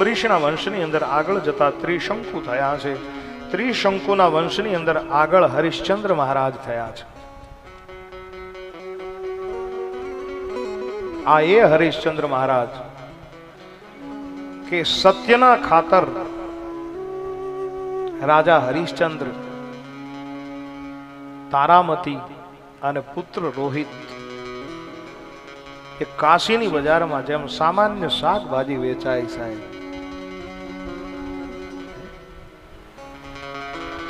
અંબરીશના વંશની અંદર આગળ જતા ત્રિશંકુ થયા છે. ત્રિશંકુના વંશની અંદર આગળ હરિશ્ચંદ્ર મહારાજ થયા છે. આ એ હરિશ્ચંદ્ર મહારાજ કે સત્યના ખાતર રાજા હરિશ્ચંદ્ર તારામતી અને પુત્ર રોહિત એ કાશીની બજારમાં જેમ સામાન્ય શાકભાજી વેચાય સાહેબ.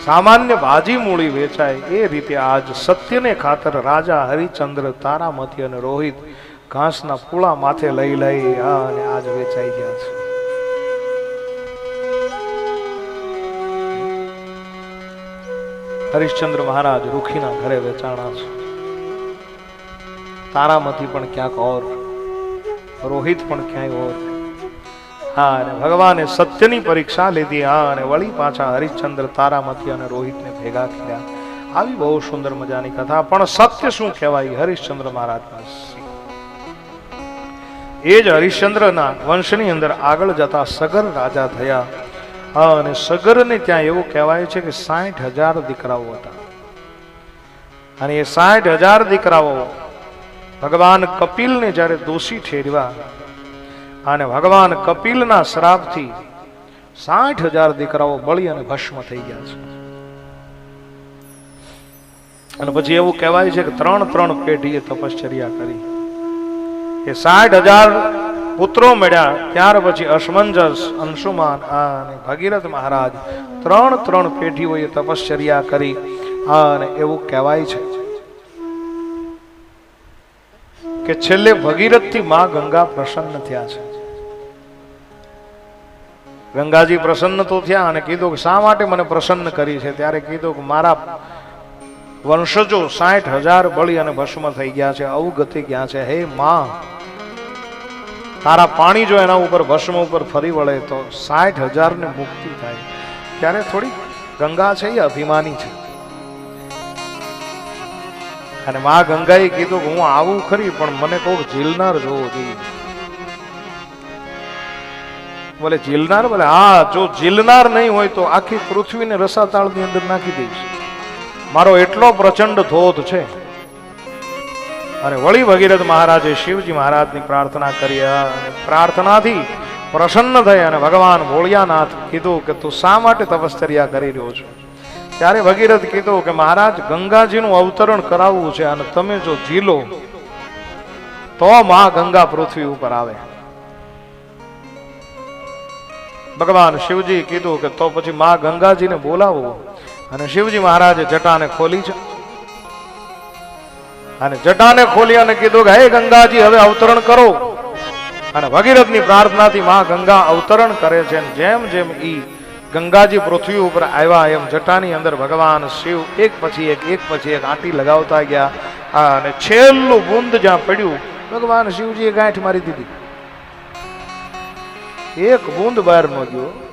સામાન્ય ભાજી મૂળી વેચાય. એ રીતે આજ સત્યને ખાતર રાજા હરિચંદ્ર તારામતી અને રોહિત ઘાસના પૂળા માથે લઈ લઈ અને આજ વેચાઈ ગયા છે. હરિશ્ચંદ્ર મહારાજ રૂખીના ઘરે વેચાણા છે. તારામતી પણ ક્યાંક ઓર, રોહિત પણ ક્યાંય ઓર. અને ભગવાને સત્યની પરીક્ષા લીધી હા અને વળી પાછા હરિશ્ચંદ્ર તારામતી અને રોહિતને ભેગા કર્યા આવી બહુ સુંદર મજાની કથા, પણ સત્ય શું કહેવાય? હરિશ્ચંદ્ર મહારાજના એ જ હરિશ્ચંદ્રના વંશની અંદર આગળ જતા સગર રાજા થયા. હા, અને સગરને ત્યાં એવું કહેવાય છે કે સાઠ હજાર દીકરાઓ હતા. અને એ સાઠ હજાર દીકરાઓ ભગવાન કપિલને જ્યારે દોષી ઠેરવા અને ભગવાન કપિલના શ્રાપથી સાઠ હજાર દીકરાઓ બળી અને ભસ્મ થઈ ગયા છે. અને પછી એવું કહેવાય છે કે ત્રણ ત્રણ પેઢીએ તપશ્ચર્યા કરી. એ સાઠ હજાર પુત્રો મળ્યા, ત્યાર પછી અસમંજસ અંશુમાન અને ભગીરથ મહારાજ ત્રણ ત્રણ પેઢીઓએ તપશ્ચર્યા કરી અને એવું કહેવાય છે કે છેલ્લે ભગીરથથી માં ગંગા પ્રસન્ન થયા છે. ગંગાજી પ્રસન્ન તો થયા અને કીધું કે શા માટે મને પ્રસન્ન કરી છે? ત્યારે કીધું કે મારા વંશજો સાઠ હજાર બળી અને ભસ્મ થઈ ગયા છે, અવગતિ ગયા છે? હે માં, તારા પાણી જો એના ઉપર ભસ્મ ઉપર ફરી વળે તો સાઠ હજાર ને મુક્તિ થાય. ત્યારે થોડી ગંગા છે એ અભિમાની છે. અને મા ગંગાએ કીધું કે હું આવું ખરી, પણ મને કોઈ ઝીલનાર જોવો જોઈએ. બોલે ઝીલનાર બોલે, હા, જો ઝીલનાર નહીં હોય તો આખી પૃથ્વીને રસાતાળની અંદર નાખી દઈશ મારો એટલો પ્રચંડ ધોધ છે. અને વળી ભગીરથ મહારાજે શિવજી મહારાજની પ્રાર્થના કરી અને પ્રાર્થનાથી પ્રસન્ન થઈ અને ભગવાન ભોળિયાનાથ કીધું કે, તું શા માટે તપશ્ચર્યા કરી રહ્યો છો? ત્યારે ભગીરથ કીધું કે, મહારાજ, ગંગાજીનું અવતરણ કરાવવું છે અને તમે જો ઝીલો તો મા ગંગા પૃથ્વી ઉપર આવે. ભગવાન શિવજી કીધું કે તો પછી મા ગંગાજીને બોલાવો. અને શિવજી મહારાજે જટાને ખોલી છે. અને જટાને ખોલી અને કીધું કે, હે ગંગાજી, હવે અવતરણ કરો. અને ભગીરથની પ્રાર્થનાથી મા ગંગા અવતરણ કરે છે જેમ જેમ ઈ ગંગાજી પૃથ્વી ઉપર આવ્યા, એમ જટાની અંદર ભગવાન શિવ એક પછી એક એક પછી એક આંટી લગાવતા ગયા. અને છેલ્લું બુંદ જ્યાં પડ્યું, ભગવાન શિવજીએ ગાંઠ મારી દીધી. એક બૂંદ બહાર નો ગયો.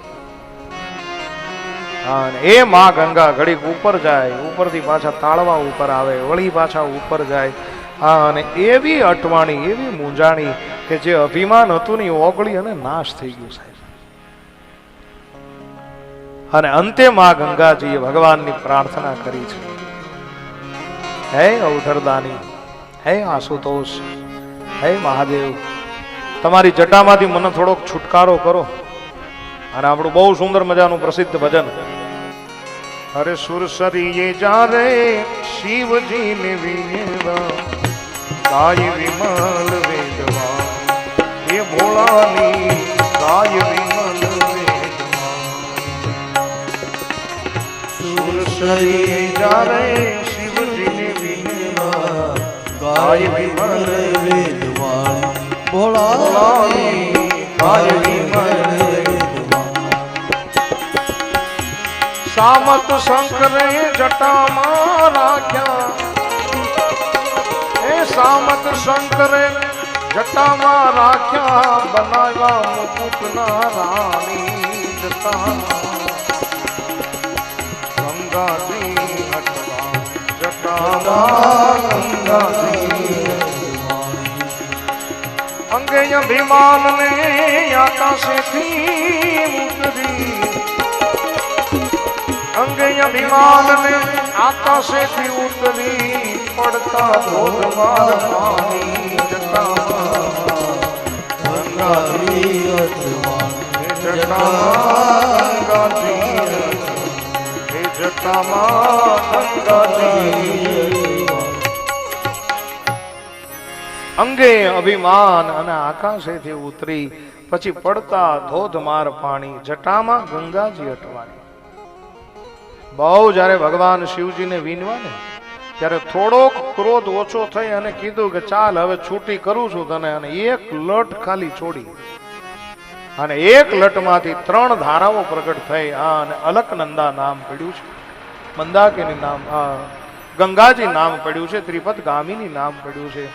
એ માં ગંગા ઘડીક ઉપર જાય, ઉપરથી પાછા તાળવા ઉપર આવે, વળી પાછા ઉપર જાય. અને એવી અટવાણી, એવી મૂંઝાણી કે જે અભિમાન હતું ને ઓગળી અને નાશ થઈ ગયું સાહેબ. અને અંતે માં ગંગાજીએ ભગવાનની પ્રાર્થના કરી છે. હે અવધરદાની, હે આશુતોષ, હે મહાદેવ તમારી જટામાંથી મને થોડોક છુટકારો કરો. અને આપણું બહુ સુંદર મજાનું પ્રસિદ્ધ ભજન. અરે સુરસરીએ જા રે શિવજી ને વિનેવા વિમલ વેદવા. એ ભોળાની ગાય વિમલ વેદવા. સુરસરીએ જારે શિવજી ને વિમલ વેદવાણ ભોળા સામત શંકરે જટામાં રાખ્યા. એ સામત શંકરે જટામાં રાખ્યા. બનાવ્યા મુકુટના રાણી જટામાં ગંગાજી હટવા જટામાં. ગંગાજી કે અભિમાનને આકાશેથી ઉતરી અંગે અભિમાનને આકાશેથી ઉતરી પડતા ધોધમાર પાણી જટામાં ગંગાજી. અંગે અભિમાન અને આકાશેથી ઉતરી, પછી પડતા ધોધમાર પાણી, જટામાં ગંગાજી અટવાની. બહુ જ્યારે ભગવાન શિવજીને વીનવા ને ત્યારે થોડોક ક્રોધ ઓછો થઈ અને કીધું કે ચાલ, હવે છૂટી કરું છું તને, અને એક લટ ખાલી છોડી. અને એક લટમાંથી ત્રણ ધારાઓ પ્રગટ થઈ, આ અને અલકનંદા નામ પડ્યું છે. મંદાકિની નામ ગંગાજી નામ પડ્યું છે ત્રિપદ ગામીની નામ પડ્યું છે.